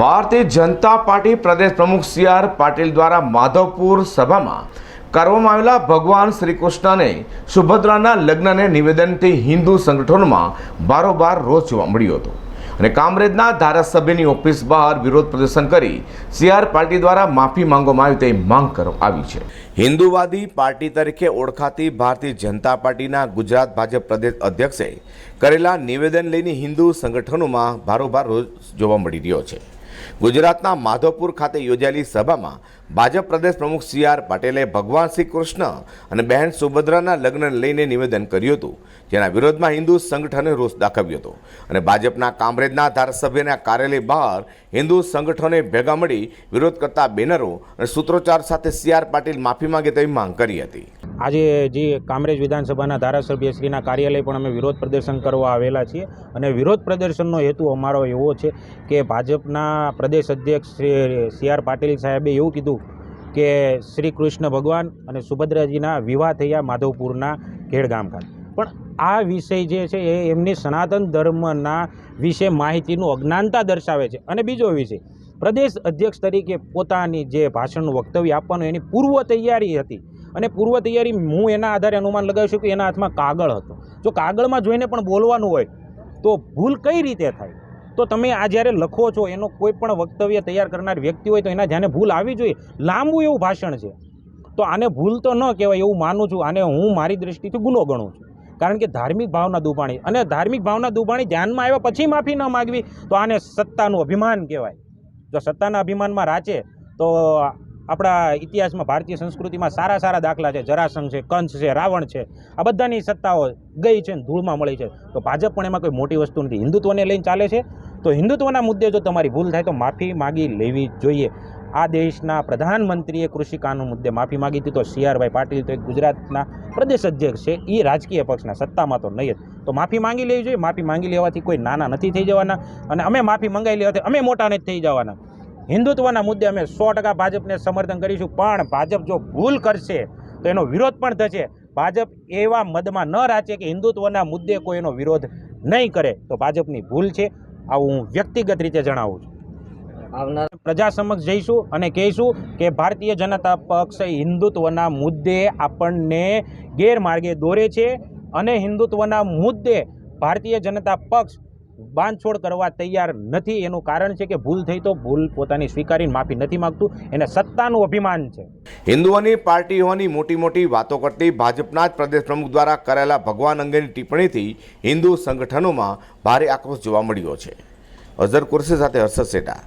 Bharatiya Janata party પ્રદેશ પ્રમુખ C R Patil દ્વારા માધવપુર સભામાં કરવામાં આવેલા ભગવાન શ્રી કૃષ્ણને સુભદ્રાના લગ્નને નિવેદનથી હિન્દુ સંગઠનોમાં બારોબાર રોષ જોવા મળ્યો હતો. અને કામરેજના ધારાસભ્યની ઓફિસ બહાર વિરોધ પ્રદર્શન કરી સી આર પાર્ટી દ્વારા માફી માંગવામાં આવી તેવી માંગ કરવામાં આવી છે. હિન્દુવાદી પાર્ટી તરીકે ઓળખાતી ભારતીય જનતા પાર્ટીના ગુજરાત ભાજપ પ્રદેશ અધ્યક્ષે કરેલા નિવેદન લઈને હિન્દુ સંગઠનોમાં ભારોભાર રોષ જોવા મળી રહ્યો છે. ગુજરાતના માધવપુર ખાતે યોજાયેલી સભામાં ભાજપ પ્રદેશ પ્રમુખ સી આર પાટેલે ભગવાન શ્રી કૃષ્ણ અને બહેન સુભદ્રાના લગ્નને લઈને નિવેદન કર્યું હતું, જેના વિરોધમાં હિન્દુ સંગઠને રોષ દાખવ્યો હતો. અને ભાજપના કામરેજના ધારાસભ્યના કાર્યાલય બહાર હિન્દુ સંગઠને ભેગા મળી વિરોધ કરતા બેનરો અને સૂત્રોચ્ચાર સાથે સી આર પાટીલ માફી માંગે તેવી માંગ કરી હતી. આજે જે કામરેજ વિધાનસભાના ધારાસભ્યશ્રીના કાર્યાલય પણ અમે વિરોધ પ્રદર્શન કરવા આવેલા છીએ અને વિરોધ પ્રદર્શનનો હેતુ અમારો એવો છે કે ભાજપના પ્રદેશ અધ્યક્ષ શ્રી સી આર પાટીલ સાહેબે એવું કીધું કે શ્રી કૃષ્ણ ભગવાન અને સુભદ્રાજીના વિવાહ થયા માધવપુરના ખેડગામ ખાતે. પણ આ વિષય જે છે એ એમની સનાતન ધર્મના વિશે માહિતીનું અજ્ઞાનતા દર્શાવે છે. અને બીજો વિષય, પ્રદેશ અધ્યક્ષ તરીકે પોતાની જે ભાષણનું વક્તવ્ય આપવાનું એની પૂર્વ તૈયારી હતી. અને પૂર્વ તૈયારી હું એના આધારે અનુમાન લગાવી શકું એના હાથમાં કાગળ હતો. જો કાગળમાં જોઈને પણ બોલવાનું હોય, તો ભૂલ કઈ રીતે થાય? તો તમે આ જ્યારે લખો છો, એનો કોઈ પણ વક્તવ્ય તૈયાર કરનાર વ્યક્તિ હોય, તો એના ધ્યાને ભૂલ આવી જોઈએ. લાંબુ એવું ભાષણ છે. તો આને ભૂલ તો ન કહેવાય એવું માનું છું, આને હું મારી દૃષ્ટિથી ગુનો ગણું છું. કારણ કે ધાર્મિક ભાવના દુભાણી અને ધાર્મિક ભાવના દુભાણી ધ્યાનમાં આવ્યા પછી માફી ન માગવી, તો આને સત્તાનું અભિમાન કહેવાય. જો સત્તાના અભિમાનમાં રાચે, તો આપણા ઇતિહાસમાં ભારતીય સંસ્કૃતિમાં સારા સારા દાખલા છે. જરાસંઘ છે કંસ છે, રાવણ છે. આ બધાની સત્તાઓ ગઈ છે ધૂળમાં મળી છે. તો ભાજપ પણ એમાં કોઈ મોટી વસ્તુ નથી. હિન્દુત્વને લઈને ચાલે છે. તો હિન્દુત્વના મુદ્દે જો તમારી ભૂલ થાય તો માફી માગી લેવી જોઈએ. આ દેશના પ્રધાનમંત્રીએ કૃષિ કાનૂન મુદ્દે માફી માગી હતી તો સી આરભાઈ પાટીલ તો એક ગુજરાતના પ્રદેશ અધ્યક્ષ છે. એ રાજકીય પક્ષના સત્તામાં તો નહીં જ. તો માફી માંગી લેવી જોઈએ. માફી માંગી લેવાથી કોઈ નાના નથી થઈ જવાના. અને અમે માફી મંગાવી લેવાથી અમે મોટા નથી થઈ જવાના. હિન્દુત્વના મુદ્દે અમે સો ટકા ભાજપને સમર્થન કરીશું. પણ ભાજપ જો ભૂલ કરશે તો એનો વિરોધ પણ થશે. ભાજપ એવા મદમાં ન રાચે કે હિન્દુત્વના મુદ્દે કોઈ એનો વિરોધ નહીં કરે. તો ભાજપની ભૂલ છે. આવું હું વ્યક્તિગત રીતે જણાવું છું. આવનાર પ્રજા સમક્ષ જઈશું અને કહીશું કે ભારતીય જનતા પક્ષ હિન્દુત્વના મુદ્દે આપણને ગેરમાર્ગે દોરે છે અને હિન્દુત્વના મુદ્દે ભારતીય જનતા પક્ષ બાંધછોડ કરવા તૈયાર નથી. એનું કારણ છે કે ભૂલ થઈ તો ભૂલ પોતાની સ્વીકારીને માફી નથી માગતું. એને સત્તાનું અભિમાન છે. હિન્દુઓની પાર્ટી હોવાની મોટી મોટી વાતો કરતી ભાજપના જ પ્રદેશ પ્રમુખ દ્વારા કરેલા ભગવાન અંગેની ટિપ્પણીથી હિન્દુ સંગઠનોમાં ભારે આક્રોશ જોવા મળ્યો છે. અઝર કુરશી સાથે હર્ષદ શેઠા